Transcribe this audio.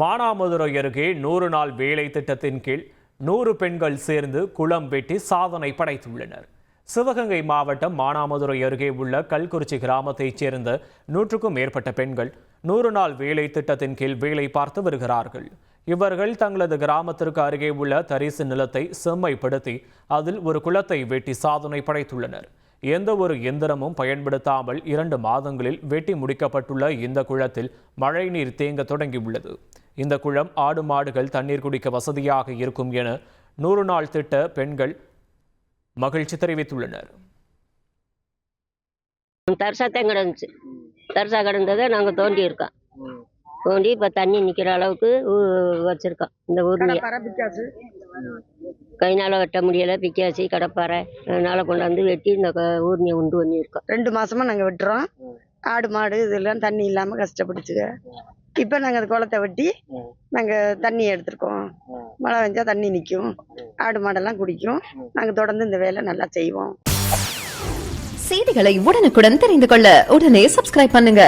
மானாமதுரை அருகே நூறு நாள் வேலை திட்டத்தின் கீழ் நூறு பெண்கள் சேர்ந்து குளம் வெட்டி சாதனை படைத்துள்ளனர். சிவகங்கை மாவட்டம் மானாமதுரை அருகே உள்ள கல்குறிச்சி கிராமத்தைச் சேர்ந்த நூற்றுக்கும் மேற்பட்ட பெண்கள் நூறு நாள் வேலை திட்டத்தின் கீழ் வேலை பார்த்து வருகிறார்கள். இவர்கள் தங்களது கிராமத்திற்கு அருகே உள்ள தரிசு நிலத்தை செம்மைப்படுத்தி அதில் ஒரு குளத்தை வெட்டி சாதனை படைத்துள்ளனர். எந்த ஒரு எந்திரமும் பயன்படுத்தாமல் இரண்டு மாதங்களில் வெட்டி முடிக்கப்பட்டுள்ள இந்த குளத்தில் மழைநீர் தேங்க தொடங்கியுள்ளது. இந்த குளம் ஆடு மாடுகள் தண்ணீர் குடிக்க வசதியாக இருக்கும் என நூறு நாள் திட்ட பெண்கள் மகிழ்ச்சி தெரிவித்துள்ளனர். தரிசாத்தான் கிடந்துச்சு தரிசா கிடந்ததை நாங்கள் தோண்டி இருக்கோம். தோண்டி இப்போ தண்ணி நிற்கிற அளவுக்கு ஊ- வச்சிருக்கோம். இந்த பிக்காசு? கைனால் வெட்ட முடியலை பிக்காசி கடப்பாறை. அதனால கொண்டாந்து வெட்டி இந்த ஊர்னியை உண்டு பண்ணியிருக்கோம். ரெண்டு மாசமா நாங்க வெட்டுறோம். ஆடு மாடு இதெல்லாம் தண்ணி இல்லாம கஷ்டப்பட்டுச்சுங்க இப்ப நாங்க அந்த குளத்தை வெட்டி நாங்க தண்ணி எடுத்திருக்கோம். மழை பெஞ்சா தண்ணி நிக்கும். ஆடு மாடெல்லாம் குடிக்கும். நாங்க தொடர்ந்து இந்த வேலை நல்லா செய்வோம். செய்திகளை உடனுக்குடன் தெரிந்து கொள்ள உடனே சப்ஸ்கிரைப் பண்ணுங்க.